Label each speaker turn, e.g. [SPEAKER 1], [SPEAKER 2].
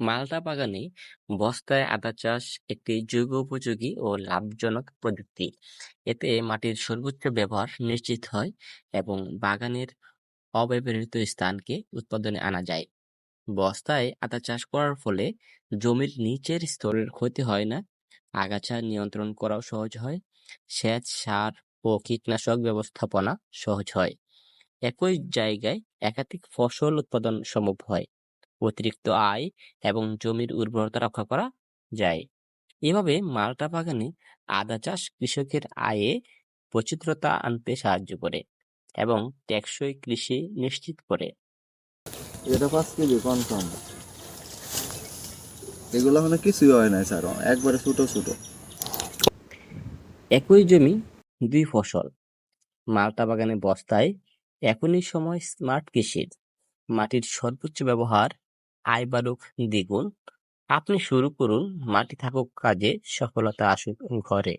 [SPEAKER 1] মাল্টা বাগানে বস্তায় আদা চাষ একটি যুগোপযোগী ও লাভজনক প্রযুক্তি। এতে মাটির সর্বোচ্চ ব্যবহার নিশ্চিত হয় এবং বাগানের অব্যবহৃত স্থানকে উৎপাদনে আনা যায়। বস্তায় আদা চাষ করার ফলে জমির নিচের স্তরের ক্ষতি হয় না, আগাছা নিয়ন্ত্রণ করাও সহজ হয়, সেচ, সার ও কীটনাশক ব্যবস্থাপনা সহজ হয়। একই জায়গায় একাধিক ফসল উৎপাদন সম্ভব হয়। অতিরিক্ত আয় এবং জমির উর্বরতা রক্ষা করা যায়। এভাবে মাল্টা বাগানে আদা চাষ কৃষকের আয়ে বৈচিত্র্যতা আনতে সাহায্য করে এবং টেকসই কৃষি নিশ্চিত করে।
[SPEAKER 2] এটা পাঁচ কেজি কনফার্ম এগুলো মানে কিছুই হয় না স্যার একবারে ছোট ছোট
[SPEAKER 1] একই জমি দুই ফসল মালটা বাগানে বস্তায় এখনই সময় স্মার্ট কৃষির মাটির সর্বোচ্চ ব্যবহার আয় বাড়ুক। দ্বিগুণ আপনি শুরু করুন মাটি থাকুক কাজে সফলতা আসুক ঘরে।